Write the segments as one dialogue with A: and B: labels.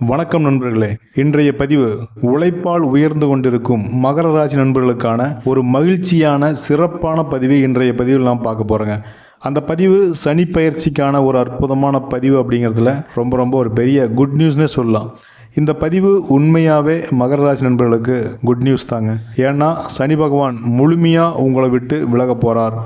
A: வணக்கம் நண்பர்களே. இன்றைய பதிவு உழைப்பால் உயர்ந்து கொண்டிருக்கும் மகர ராசி நண்பர்களுக்கான ஒரு மகிழ்ச்சியான சிறப்பான பதிவை இன்றைய பதிவில் நாம் பார்க்க போகிறோங்க அந்த பதிவு சனி பயிற்சிக்கான ஒரு அற்புதமான பதிவு அப்படிங்கிறதுல ரொம்ப ரொம்ப ஒரு பெரிய குட் நியூஸ்னே சொல்லலாம். இந்த பதிவு உண்மையாகவே மகர ராசி நண்பர்களுக்கு குட் நியூஸ் தாங்க. ஏன்னா சனி பகவான் முழுமையாக உங்களை விட்டு விலக போகிறார்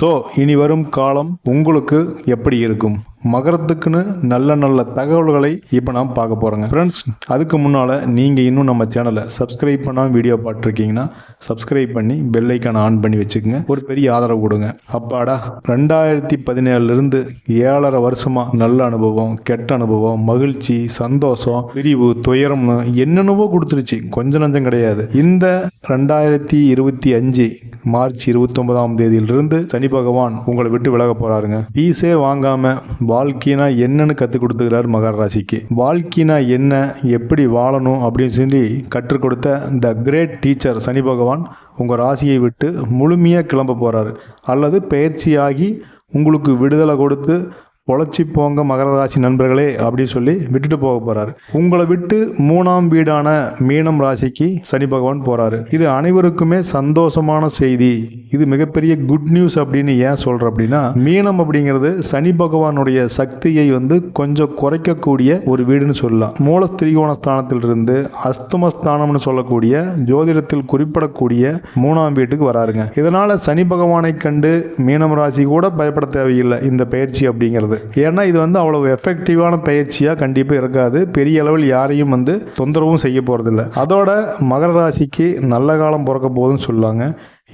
A: ஸோ இனி வரும் காலம் உங்களுக்கு எப்படி இருக்கும்? மகரத்துக்குன்னு நல்ல நல்ல தகவல்களை இப்போ நாம் பார்க்க போகிறோங்க ஃப்ரெண்ட்ஸ் அதுக்கு முன்னால் நீங்கள் இன்னும் நம்ம சேனலை சப்ஸ்கிரைப் பண்ணாமல் வீடியோ பார்த்துருக்கீங்கன்னா சப்ஸ்கிரைப் பண்ணி பெல்லைக்கான ஆன் பண்ணி வச்சுக்கோங்க. ஒரு பெரிய ஆதரவு கொடுங்க. அப்பாடா ரெண்டாயிரத்தி பதினேழுலேருந்து ஏழரை வருஷமாக நல்ல அனுபவம் கெட்ட அனுபவம் மகிழ்ச்சி சந்தோஷம் பிரிவு துயரம்னு என்னென்னவோ கொடுத்துருச்சு. கொஞ்சம் நஞ்சம் கிடையாது. இந்த ரெண்டாயிரத்தி இருபத்தி அஞ்சு மார்ச் இருபத்தொன்பதாம் தேதியிலிருந்து சனி பகவான் உங்களை விட்டு விலக போறாருங்க. பீஸே வாங்காம வாழ்க்கைனா என்னன்னு கற்றுக் கொடுத்துக்கிறார் மகர ராசிக்கு வாழ்க்கைனா என்ன எப்படி வாழணும் அப்படின்னு சொல்லி கற்றுக் கொடுத்த த கிரேட் டீச்சர் சனி பகவான் உங்கள் ராசியை விட்டு முழுமையாக கிளம்ப போகிறாரு அல்லது பயிற்சியாகி உங்களுக்கு விடுதலை கொடுத்து பொழைச்சி போங்க மகர ராசி நண்பர்களே அப்படின்னு சொல்லி விட்டுட்டு போக போறாரு. உங்களை விட்டு மூணாம் வீடான மீனம் ராசிக்கு சனி பகவான் போறாரு. இது அனைவருக்குமே சந்தோஷமான செய்தி. இது மிகப்பெரிய குட் நியூஸ் அப்படின்னு ஏன் சொல்ற அப்படின்னா மீனம் அப்படிங்கிறது சனி பகவானுடைய சக்தியை வந்து கொஞ்சம் குறைக்கக்கூடிய ஒரு வீடுன்னு சொல்லலாம். மூல திரிகோண ஸ்தானத்திலிருந்து அஸ்தமஸ்தானம்னு சொல்லக்கூடிய ஜோதிடத்தில் குறிப்பிடக்கூடிய மூணாம் வீட்டுக்கு வராருங்க. இதனால சனி பகவானை கண்டு மீனம் ராசி கூட பயப்பட தேவையில்லை இந்த பயிற்சி அப்படிங்கிறது. ஏன்னா இது வந்து அவ்வளவு எஃபெக்டிவான பயிற்சியாக கண்டிப்பாக இருக்காது. பெரிய அளவில் யாரையும் வந்து தொந்தரவும் செய்ய போகிறதில்ல அதோட மகர ராசிக்கு நல்ல காலம் பிறக்க போகுதுன்னு சொல்லுவாங்க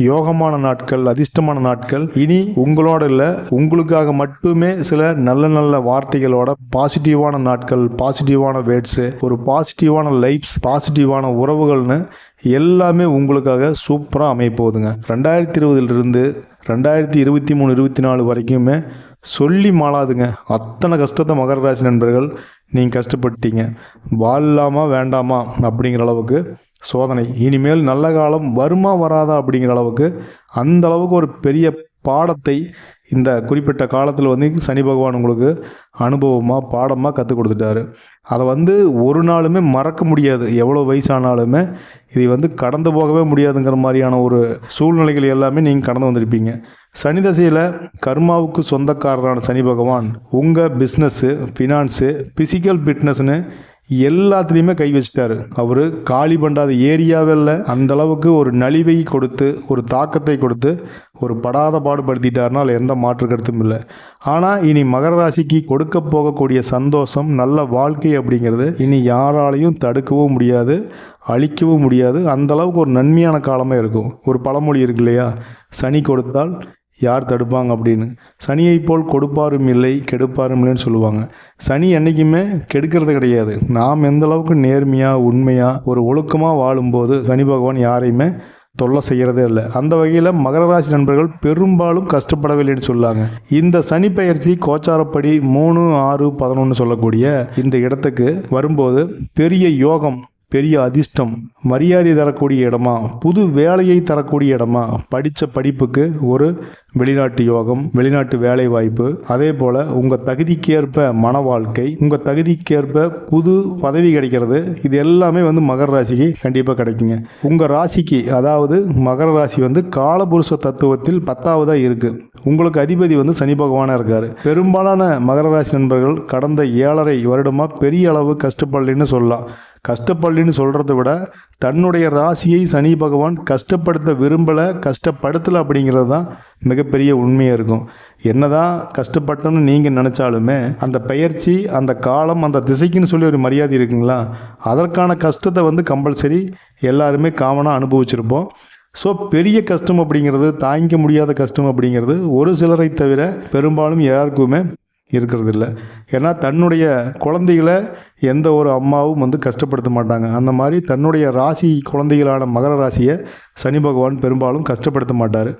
A: யோகமான நாட்கள் அதிர்ஷ்டமான நாட்கள். இனி உங்களோட இல்லை உங்களுக்காக மட்டுமே சில நல்ல நல்ல வார்த்தைகளோட பாசிட்டிவான நாட்கள் பாசிட்டிவான வேர்ட்ஸு ஒரு பாசிட்டிவான லைஃப்ஸ் பாசிட்டிவான உறவுகள்னு எல்லாமே உங்களுக்காக சூப்பராக அமைய போகுதுங்க. ரெண்டாயிரத்தி இருபதுலேருந்து ரெண்டாயிரத்தி இருபத்தி மூணு இருபத்தி நாலு வரைக்குமே சொல்லி மாளாதுங்க. அத்தனை கஷ்டத்தை மகர ராசி நண்பர்கள் நீங்கள் கஷ்டப்பட்டீங்க வாழலாமா வேண்டாமா அப்படிங்கிற அளவுக்கு சோதனை. இனிமேல் நல்ல காலம் வருமா வராதா அப்படிங்கிற அளவுக்கு அந்த அளவுக்கு ஒரு பெரிய பாடத்தை இந்த குறிப்பிட்ட காலத்தில் வந்து சனி பகவான் உங்களுக்கு அனுபவமாக பாடமாக கற்றுக் கொடுத்துட்டாரு. அதை வந்து ஒரு நாளுமே மறக்க முடியாது. எவ்வளோ வயசானாலுமே இதை வந்து கடந்து போகவே முடியாதுங்கிற மாதிரியான ஒரு சூழ்நிலைகள் எல்லாமே நீங்கள் கடந்து வந்திருப்பீங்க. சனி தசையில் கர்மாவுக்கு சொந்தக்காரரான சனி பகவான் உங்கள் பிஸ்னஸ்ஸு ஃபினான்ஸு ஃபிசிக்கல் ஃபிட்னஸ்னு எல்லாத்துலேயுமே கை வச்சிட்டாரு. அவர் காலி பண்ணாத ஏரியாவில் இல்லை. அந்தளவுக்கு ஒரு நலிவை கொடுத்து ஒரு தாக்கத்தை கொடுத்து ஒரு படாத பாடுபடுத்திட்டாருன்னா அதில் எந்த மாற்று கருத்தும் இல்லை. ஆனால் இனி மகர ராசிக்கு கொடுக்க போகக்கூடிய சந்தோஷம் நல்ல வாழ்க்கை அப்படிங்கிறது இனி யாராலையும் தடுக்கவும் முடியாது அழிக்கவும் முடியாது. அந்தளவுக்கு ஒரு நன்மையான காலமாக இருக்கும். ஒரு பழமொழி இருக்கு இல்லையா? சனி கொடுத்தால் யார் தடுப்பாங்க அப்படின்னு? சனியை போல் கொடுப்பாரும் இல்லை கெடுப்பாரும் இல்லைன்னு சொல்லுவாங்க. சனி என்றைக்குமே கெடுக்கிறது கிடையாது. நாம் எந்த அளவுக்கு நேர்மையாக உண்மையாக ஒரு ஒழுக்கமாக வாழும்போது சனி பகவான் யாரையுமே தொல்லை செய்கிறதே இல்லை. அந்த வகையில் மகர ராசி நண்பர்கள் பெரும்பாலும் கஷ்டப்படவில்லைன்னு சொல்லாங்க. இந்த சனி பயிற்சி கோச்சாரப்படி மூணு ஆறு பதினொன்று சொல்லக்கூடிய இந்த இடத்துக்கு வரும்போது பெரிய யோகம் பெரிய அதிர்ஷ்டம் மரியாதை தரக்கூடிய இடமா புது வேலையை தரக்கூடிய இடமா படித்த படிப்புக்கு ஒரு வெளிநாட்டு யோகம் வெளிநாட்டு வேலை வாய்ப்பு அதே போல் உங்கள் தகுதிக்கேற்ப மன வாழ்க்கை உங்கள் தகுதிக்கேற்ப புது பதவி கிடைக்கிறது. இது எல்லாமே வந்து மகர ராசிக்கு கண்டிப்பாக கிடைக்குங்க. உங்கள் ராசிக்கு அதாவது மகர ராசி வந்து காலபுருஷ தத்துவத்தில் பத்தாவதாக இருக்குது உங்களுக்கு அதிபதி வந்து சனி பகவானாக இருக்கார். பெரும்பாலான மகர ராசி நண்பர்கள் கடந்த ஏழரை வருடமாக பெரிய அளவு கஷ்டப்படலைன்னு சொல்லலாம். கஷ்டப்படலின்னு சொல்கிறத விட தன்னுடைய ராசியை சனி பகவான் கஷ்டப்படுத்த விரும்பலை கஷ்டப்படுத்தலை அப்படிங்கிறது தான் மிகப்பெரிய உண்மையாக இருக்கும். என்னதான் கஷ்டப்பட்டோன்னு நீங்கள் நினச்சாலுமே அந்த பயிற்சி அந்த காலம் அந்த திசைக்குன்னு சொல்லி ஒரு மரியாதை இருக்குங்களா? அதற்கான கஷ்டத்தை வந்து கம்பல்சரி எல்லாருமே காமனாக அனுபவிச்சிருப்போம். ஸோ பெரிய கஷ்டம் அப்படிங்கிறது தாங்கிக்க முடியாத கஷ்டம் அப்படிங்கிறது ஒரு சிலரை தவிர பெரும்பாலும் யாருக்குமே இருக்கிறது இல்லை ஏன்னா தன்னுடைய குழந்தைகளை எந்த ஒரு அம்மாவும் வந்து கஷ்டப்படுத்த மாட்டாங்க. அந்த மாதிரி தன்னுடைய ராசி குழந்தைகளான மகர ராசியை சனி பகவான் பெரும்பாலும் கஷ்டப்படுத்த மாட்டார்.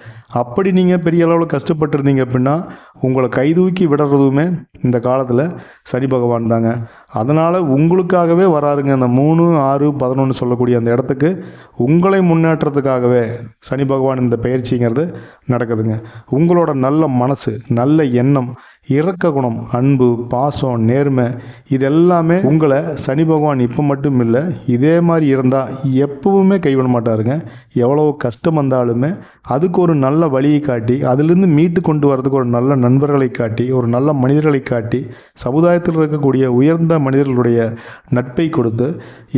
A: அப்படி நீங்கள் பெரிய அளவில் கஷ்டப்பட்டிருந்தீங்க அப்படின்னா உங்களை கைதூக்கி விடுறதுமே இந்த காலத்தில் சனி பகவான் தாங்க. அதனால் உங்களுக்காகவே வராருங்க. அந்த மூணு ஆறு பதினொன்று சொல்லக்கூடிய அந்த இடத்துக்கு உங்களை முன்னேற்றத்துக்காகவே சனி பகவான் இந்த பயிற்சிங்கிறது நடக்குதுங்க. உங்களோட நல்ல மனசு நல்ல எண்ணம் இறக்க குணம் அன்பு பாசம் நேர்மை இது எல்லாமே உங்களை சனி பகவான் இப்போ மட்டும் இல்லை இதே மாதிரி இருந்தால் எப்பவுமே கைவிட மாட்டாருங்க. எவ்வளோ கஷ்டம் வந்தாலுமே அதுக்கு ஒரு நல்ல வழியை காட்டி அதிலிருந்து மீட்டு கொண்டு வரதுக்கு ஒரு நல்ல நண்பர்களை காட்டி ஒரு நல்ல மனிதர்களை காட்டி சமுதாயத்தில் இருக்கக்கூடிய உயர்ந்த மனிதர்களுடைய நட்பை கொடுத்து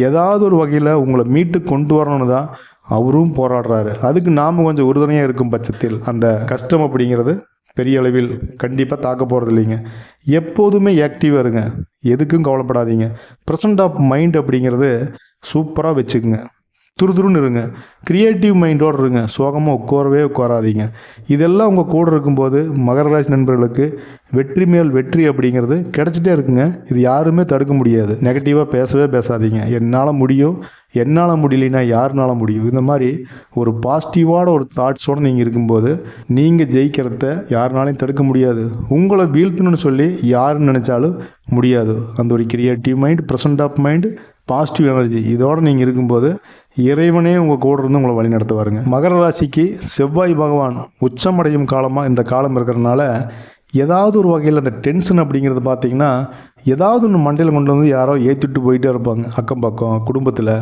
A: ஏதாவது ஒரு வகையில் உங்களை மீட்டு கொண்டு வரணும்னு தான் அவரும் போராடுறாரு. அதுக்கு நாம் கொஞ்சம் உறுதுணையாக இருக்கும் பட்சத்தில் அந்த கஷ்டம் அப்படிங்கிறது பெரிய அளவில் கண்டிப்பாக தாக்க போகிறது இல்லைங்க எப்போதுமே ஆக்டிவாக இருங்க. எதுக்கும் கவலைப்படாதீங்க. ப்ரெசன்ட் ஆஃப் மைண்ட் அப்படிங்கிறது சூப்பராக வச்சுக்குங்க. துருதுருன்னு இருங்க. க்ரியேட்டிவ் மைண்டோடு இருங்க. சோகமாக உட்காரவே உட்காராதீங்க. இதெல்லாம் உங்கள் கூட இருக்கும்போது மகர ராசி நண்பர்களுக்கு வெற்றி மேல் வெற்றி அப்படிங்கிறது கிடச்சிட்டே இருக்குங்க. இது யாருமே தடுக்க முடியாது. நெகட்டிவாக பேசவே பேசாதீங்க. என்னால் முடியும். என்னால் முடியலைன்னா யாருனால முடியும்? இந்த மாதிரி ஒரு பாசிட்டிவான ஒரு தாட்ஸோடு நீங்கள் இருக்கும்போது நீங்கள் ஜெயிக்கிறத யாருனாலையும் தடுக்க முடியாது. உங்களை வீழ்த்தணும்னு சொல்லி யாருன்னு நினச்சாலும் முடியாது. அந்த ஒரு creative mind present of mind positive energy இதோடு நீங்கள் இருக்கும்போது இறைவனே உங்கள் கூட இருந்து உங்களை வழி நடத்துவாருங்க. மகர ராசிக்கு செவ்வாய் பகவான் உச்சமடையும் காலமாக இந்த காலம் இருக்கிறதுனால ஏதாவது ஒரு வகையில் அந்த டென்ஷன் அப்படிங்கிறது பார்த்தீங்கன்னா ஏதாவது ஒன்று மண்டையில் கொண்டு வந்து யாரோ ஏற்றிட்டு போயிட்டே இருப்பாங்க. அக்கம் பக்கம் குடும்பத்தில்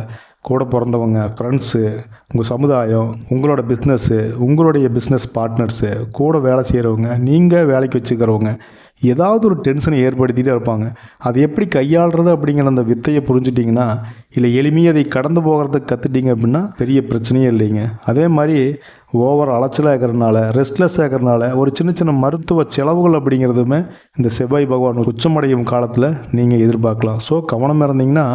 A: கூட பிறந்தவங்க ஃப்ரெண்ட்ஸு உங்கள் சமுதாயம் உங்களோட பிஸ்னஸ்ஸு உங்களுடைய பிஸ்னஸ் பார்ட்னர்ஸு கூட வேலை செய்கிறவங்க நீங்கள் வேலைக்கு வச்சுக்கிறவங்க ஏதாவது ஒரு டென்ஷனை ஏற்படுத்திகிட்டே இருப்பாங்க. அதை எப்படி கையாளுறது அப்படிங்கிற அந்த வித்தையை புரிஞ்சுட்டிங்கன்னா இல்லை எளிமையாக அதை கடந்து போகிறதுக்கு கற்றுட்டிங்க அப்படின்னா பெரிய பிரச்சனையே இல்லைங்க. அதே மாதிரி ஓவர் அலைச்சலாக இருக்கிறனால ரெஸ்ட்லெஸ்ஸாக இருக்கிறனால ஒரு சின்ன சின்ன மருத்துவ செலவுகள் அப்படிங்கிறதுமே இந்த செவ்வாய் பகவான் உச்சமடையும் காலத்தில் நீங்கள் எதிர்பார்க்கலாம். ஸோ கவனம் இருந்தீங்கன்னா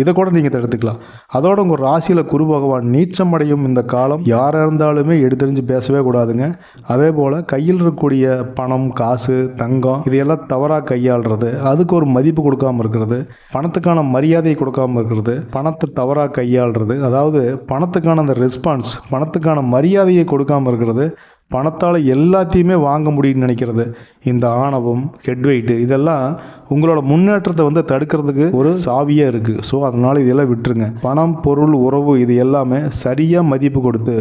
A: இதை கூட நீங்கள் தடுத்துக்கலாம். அதோட உங்கள் ராசியில் குரு பகவான் நீச்சமடையும் இந்த காலம் யாராக இருந்தாலுமே எடுத்தறிஞ்சு பேசவே கூடாதுங்க. அதே போல் கையில் இருக்கக்கூடிய பணம் காசு தங்கம் இதையெல்லாம் தவறாக கையாளுறது அதுக்கு ஒரு மதிப்பு கொடுக்காம இருக்கிறது பணத்துக்கான மரியாதையை கொடுக்காம இருக்கிறது பணத்தை தவறாக கையாளுறது அதாவது பணத்துக்கான அந்த ரெஸ்பான்ஸ் பணத்துக்கான மரியாதையை கொடுக்காமல் இருக்கிறது பணத்தால் எல்லாத்தையுமே வாங்க முடியும்னு நினைக்கிறது. இந்த ஆணவம் ஹெட் வெயிட்டு இதெல்லாம் உங்களோட முன்னேற்றத்தை வந்து தடுக்கிறதுக்கு ஒரு சாவியாக இருக்குது ஸோ அதனால் இதெல்லாம் விட்டுருங்க. பணம் பொருள் உறவு இது எல்லாமே சரியாக மதிப்பு கொடுத்து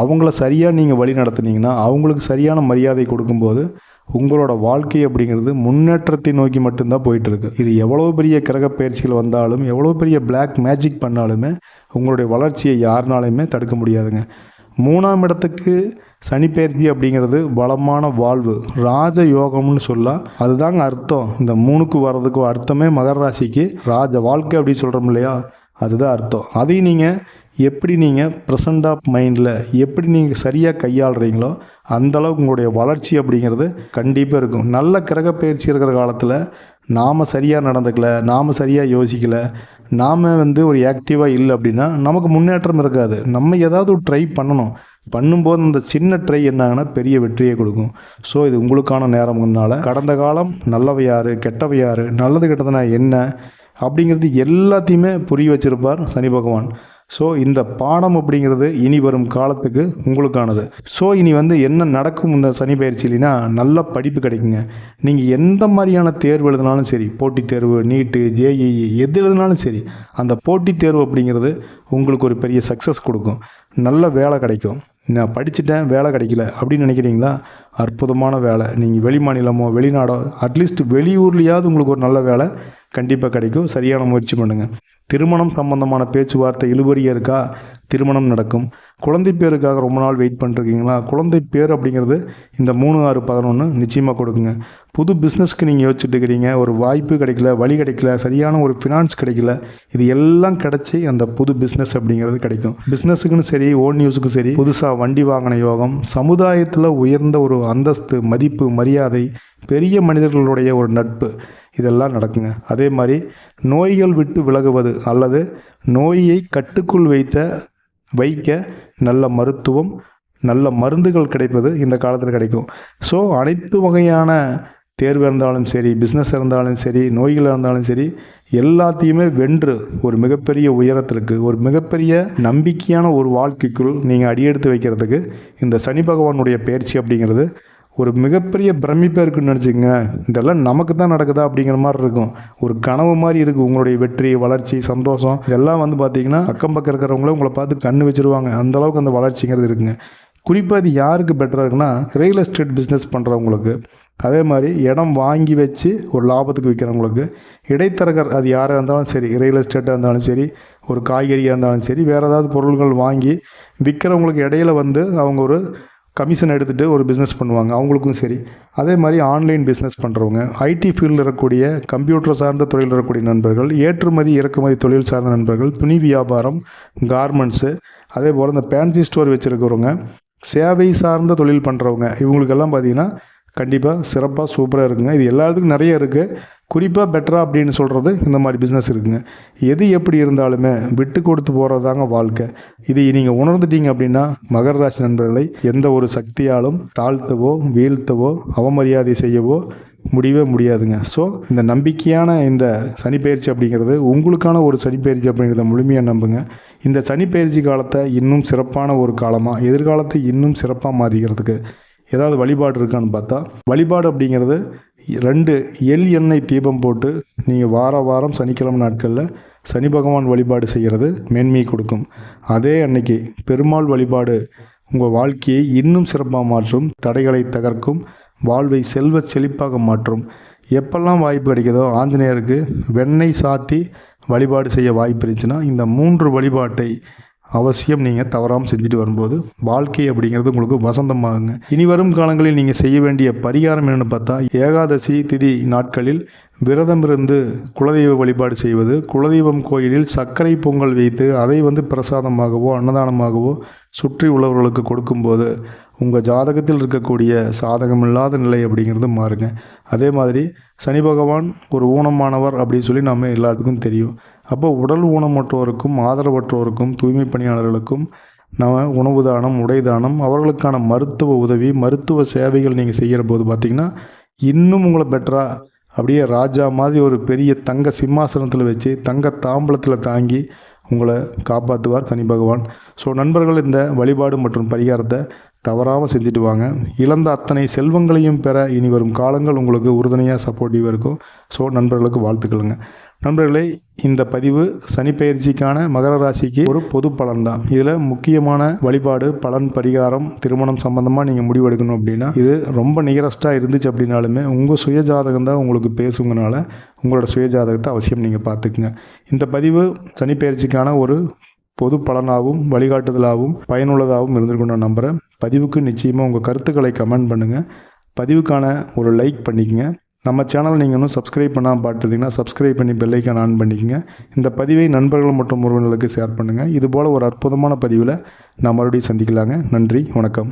A: அவங்கள சரியாக நீங்கள் வழி நடத்துனீங்கன்னா அவங்களுக்கு சரியான மரியாதை கொடுக்கும்போது உங்களோட வாழ்க்கை அப்படிங்கிறது முன்னேற்றத்தை நோக்கி மட்டும்தான் போயிட்டுருக்கு. இது எவ்வளோ பெரிய கிரக பயிற்சிகள் வந்தாலும் எவ்வளோ பெரிய பிளாக் மேஜிக் பண்ணாலுமே உங்களுடைய வளர்ச்சியை யாருனாலையுமே தடுக்க முடியாதுங்க. மூணாம் இடத்துக்கு சனிப்பெயர்ச்சி அப்படிங்கிறது பலமான வாழ்வு. ராஜ யோகம்னு சொல்லலாம் அதுதாங்க அர்த்தம். இந்த மூணுக்கு வர்றதுக்கு அர்த்தமே மகர ராசிக்கு. ராஜ வாழ்க்கை அப்படின்னு சொல்கிறோம் இல்லையா? அதுதான் அர்த்தம். அதையும் நீங்கள் எப்படி நீங்கள் ப்ரெசண்ட் ஆஃப் மைண்டில் எப்படி நீங்கள் சரியாக கையாளுறீங்களோ அந்த அளவுக்கு உங்களுடைய வளர்ச்சி அப்படிங்கிறது கண்டிப்பாக இருக்கும். நல்ல கிரக பயிற்சி இருக்கிற காலத்தில் நாம் சரியாக நடந்துக்கல நாம் சரியாக யோசிக்கலை நாம் வந்து ஒரு ஆக்டிவாக இல்லை அப்படின்னா நமக்கு முன்னேற்றம் இருக்காது. நம்ம ஏதாவது ஒரு ட்ரை பண்ணணும். பண்ணும்போது அந்த சின்ன ட்ரை என்னாங்கன்னா பெரிய வெற்றியை கொடுக்கும். ஸோ இது உங்களுக்கான நேரம்னால கடந்த காலம் நல்லவை யார் கெட்டவை யார் நல்லது கெட்டதுனா என்ன அப்படிங்கிறது எல்லாத்தையுமே புரிய வச்சிருப்பார் சனி பகவான். ஸோ இந்த பாடம் அப்படிங்கிறது இனி வரும் காலத்துக்கு உங்களுக்கானது. ஸோ இனி வந்து என்ன நடக்கும் இந்த சனி பயிற்சியிலனா நல்ல படிப்பு கிடைக்குங்க. நீங்கள் எந்த மாதிரியான தேர்வு எழுதினாலும் சரி போட்டித் தேர்வு நீட்டு ஜேஇஇ எது எழுதினாலும் சரி அந்த போட்டித் தேர்வு அப்படிங்கிறது உங்களுக்கு ஒரு பெரிய சக்ஸஸ் கொடுக்கும். நல்ல வேலை கிடைக்கும். நான் படிச்சுட்டேன் வேலை கிடைக்கல அப்படின்னு நினைக்கிறீங்களா? அற்புதமான வேலை. நீங்கள் வெளி மாநிலமோ வெளிநாடோ அட்லீஸ்ட் வெளியூர்லேயாவது உங்களுக்கு ஒரு நல்ல வேலை கண்டிப்பாக கிடைக்கும். சரியான முயற்சி பண்ணுங்கள் திருமணம் சம்பந்தமான பேச்சுவார்த்தை இழுபறியாக இருக்கா திருமணம் நடக்கும்? குழந்தை பேருக்காக ரொம்ப நாள் வெயிட் பண்ணிருக்கீங்களா? குழந்தை பேர் அப்படிங்கிறது இந்த மூணு ஆறு பதினொன்று நிச்சயமாக கொடுக்குங்க. புது பிஸ்னஸ்க்கு நீங்கள் யோசிச்சுட்டு இருக்கிறீங்க. ஒரு வாய்ப்பு கிடைக்கல வழி கிடைக்கல சரியான ஒரு ஃபினான்ஸ் கிடைக்கல. இது எல்லாம் கிடச்சி அந்த புது பிஸ்னஸ் அப்படிங்கிறது கிடைக்கும். பிஸ்னஸுக்குன்னு சரி ஓன் நியூஸுக்கும் சரி புதுசாக வண்டி வாங்கின யோகம் சமுதாயத்தில் உயர்ந்த ஒரு அந்தஸ்து மதிப்பு மரியாதை பெரிய மனிதர்களுடைய ஒரு நட்பு. இதெல்லாம் நடக்குங்க. அதே மாதிரி நோய்கள் விட்டு விலகுவது அல்லது நோயை கட்டுக்குள் வைத்த வைக்க நல்ல மருத்துவம் நல்ல மருந்துகள் கிடைப்பது இந்த காலத்தில் கிடைக்கும். ஸோ அனைத்து வகையான தேர்வு இருந்தாலும் சரி பிஸ்னஸ் இருந்தாலும் சரி நோய்கள் இருந்தாலும் சரி எல்லாத்தையுமே வென்று ஒரு மிகப்பெரிய உயரத்திற்கு ஒரு மிகப்பெரிய நம்பிக்கையான ஒரு வாழ்க்கைக்குள் நீங்கள் அடியெடுத்து வைக்கிறதுக்கு இந்த சனி பகவானுடைய பயிற்சி அப்படிங்கிறது ஒரு மிகப்பெரிய பிரமிப்பாக இருக்குன்னு நினச்சிக்கங்க. இதெல்லாம் நமக்கு தான் நடக்குதா அப்படிங்கிற மாதிரி இருக்கும். ஒரு கனவு மாதிரி இருக்குது உங்களுடைய வெற்றி வளர்ச்சி சந்தோஷம். இதெல்லாம் வந்து பார்த்திங்கன்னா அக்கம் பக்கம் இருக்கிறவங்களே உங்களை பார்த்து கண்ணு வச்சுருவாங்க. அந்த அளவுக்கு அந்த வளர்ச்சிங்கிறது இருக்குங்க. குறிப்பாக இது யாருக்கு பெட்டராக இருக்குன்னா ரியல் எஸ்டேட் பிஸ்னஸ் பண்ணுறவங்களுக்கு அதே மாதிரி இடம் வாங்கி வச்சு ஒரு லாபத்துக்கு விற்கிறவங்களுக்கு இடைத்தரகர் அது யாராக இருந்தாலும் சரி ரியல் எஸ்டேட்டாக இருந்தாலும் சரி ஒரு காய்கறியாக இருந்தாலும் சரி வேறு ஏதாவது பொருள்கள் வாங்கி விற்கிறவங்களுக்கு இடையில வந்து அவங்க ஒரு கமிஷன் எடுத்துகிட்டு ஒரு பிஸ்னஸ் பண்ணுவாங்க. அவங்களுக்கும் சரி. அதே மாதிரி ஆன்லைன் பிஸ்னஸ் பண்ணுறவங்க ஐடி ஃபீல்டில் இருக்கக்கூடிய கம்ப்யூட்டர் சார்ந்த தொழில் இருக்கக்கூடிய நண்பர்கள் ஏற்றுமதி இறக்குமதி தொழில் சார்ந்த நண்பர்கள் துணி வியாபாரம் கார்மெண்ட்ஸு அதே போல் இந்த பேன்சி ஸ்டோர் வச்சுருக்கிறவங்க சேவை சார்ந்த தொழில் பண்ணுறவங்க இவங்களுக்கெல்லாம் பார்த்தீங்கன்னா கண்டிப்பாக சிறப்பாக சூப்பராக இருக்குங்க. இது எல்லாத்துக்கும் நிறைய இருக்குது குறிப்பாக பெட்டராக அப்படின்னு சொல்கிறது இந்த மாதிரி பிஸ்னஸ் இருக்குங்க. எது எப்படி இருந்தாலுமே விட்டு கொடுத்து போகிறது தாங்க வாழ்க்கை. இதை நீங்கள் உணர்ந்துட்டீங்க அப்படின்னா மகர ராசி நண்பர்களை எந்த ஒரு சக்தியாலும் தாழ்த்தவோ வீழ்த்தவோ அவமரியாதை செய்யவோ முடியவே முடியாதுங்க. ஸோ இந்த நம்பிக்கையான இந்த சனிப்பயிற்சி அப்படிங்கிறது உங்களுக்கான ஒரு சனிப்பயிற்சி அப்படிங்கிறத முழுமையாக நம்புங்க. இந்த சனிப்பயிற்சி காலத்தை இன்னும் சிறப்பான ஒரு காலமாக எதிர்காலத்தை இன்னும் சிறப்பாக மாறிக்கிறதுக்கு ஏதாவது வழிபாடு இருக்கான்னு பார்த்தா வழிபாடு அப்படிங்கிறது ரெண்டு எள் எண்ணெய் தீபம் போட்டு நீங்கள் வார வாரம் சனிக்கிழமை நாட்களில் சனி பகவான் வழிபாடு செய்கிறது மேன்மையை கொடுக்கும். அதே அன்னைக்கு பெருமாள் வழிபாடு உங்கள் வாழ்க்கையை இன்னும் சிறப்பாக மாற்றும் தடைகளை தகர்க்கும் வாழ்வை செல்வ செழிப்பாக மாற்றும். எப்பெல்லாம் வாய்ப்பு கிடைக்குதோ ஆஞ்சநேயருக்கு வெண்ணெய் சாத்தி வழிபாடு செய்ய வாய்ப்பு இருந்துச்சுன்னா இந்த மூன்று வழிபாட்டை அவசியம் நீங்கள் தவறாமல் செஞ்சுட்டு வரும்போது வாழ்க்கை அப்படிங்கிறது உங்களுக்கு வசந்தமாகுங்க. இனி வரும் காலங்களில் நீங்கள் செய்ய வேண்டிய பரிகாரம் என்னென்னு பார்த்தா ஏகாதசி திதி நாட்களில் விரதம் இருந்து குலதெய்வ வழிபாடு செய்வது குலதெய்வம் கோயிலில் சர்க்கரை பொங்கல் வைத்து அதை வந்து பிரசாதமாகவோ அன்னதானமாகவோ சுற்றி உள்ளவர்களுக்கு கொடுக்கும்போது உங்கள் ஜாதகத்தில் இருக்கக்கூடிய சாதகமில்லாத நிலை அப்படிங்கிறது மாறுங்க. அதே மாதிரி சனி பகவான் ஒரு ஊனமானவர் அப்படின்னு சொல்லி நம்ம எல்லாத்துக்கும் தெரியும். அப்போ உடல் ஊனமற்றோருக்கும் ஆதரவற்றோருக்கும் தூய்மை பணியாளர்களுக்கும் நம்ம உணவு தானம் உடை தானம் அவர்களுக்கான மருத்துவ உதவி மருத்துவ சேவைகள் நீங்கள் செய்கிற போது பார்த்திங்கன்னா இன்னும் உங்களை பெட்டராக அப்படியே ராஜா மாதிரி ஒரு பெரிய தங்க சிம்மாசனத்தில் வச்சு தங்க தாம்பலத்தில் தாங்கி உங்களை காப்பாற்றுவார் சனி பகவான். ஸோ நண்பர்கள் இந்த வழிபாடு மற்றும் பரிகாரத்தை தவறாமல் செஞ்சுட்டு வாங்க. இழந்த அத்தனை செல்வங்களையும் பெற இனி வரும் காலங்கள் உங்களுக்கு உறுதுணையாக சப்போர்ட்டிவாக இருக்கும். ஸோ நண்பர்களுக்கு வாழ்த்துக்களுங்க. நண்பர்களே இந்த பதிவு சனிப்பெயர்ச்சிக்கான மகர ராசிக்கு ஒரு பொது பலன் தான் இதில் முக்கியமான வழிபாடு பலன் பரிகாரம் திருமணம் சம்பந்தமாக நீங்கள் முடிவெடுக்கணும் அப்படின்னா இது ரொம்ப நியரஸ்ட்டாக இருந்துச்சு அப்படின்னாலுமே உங்கள் சுய ஜாதகம் தான் உங்களுக்கு பேசுங்கனால உங்களோட சுய ஜாதகத்தை அவசியம் நீங்கள் பார்த்துக்குங்க. இந்த பதிவு சனிப்பெயர்ச்சிக்கான ஒரு பொது பலனாகவும் வழிகாட்டுதலாகவும் பயனுள்ளதாகவும் இருந்திருக்கும் நான் நம்புகிறேன் பதிவுக்கு நிச்சயமாக உங்கள் கருத்துக்களை கமெண்ட் பண்ணுங்கள் பதிவுக்கான ஒரு லைக் பண்ணிக்கங்க. நம்ம சேனல் நீங்கள் இன்னும் சப்ஸ்கிரைப் பண்ணாமல் பார்த்துட்டிங்கன்னா சப்ஸ்கிரைப் பண்ணி பெல்லைக்கான் ஆன் பண்ணிக்கங்க. இந்த பதிவை நண்பர்கள் மற்றும் உறவினர்களுக்கு ஷேர் பண்ணுங்கள் இதுபோல் ஒரு அற்புதமான பதிவில் நான் மறுபடியும் சந்திக்கலாங்க. நன்றி வணக்கம்.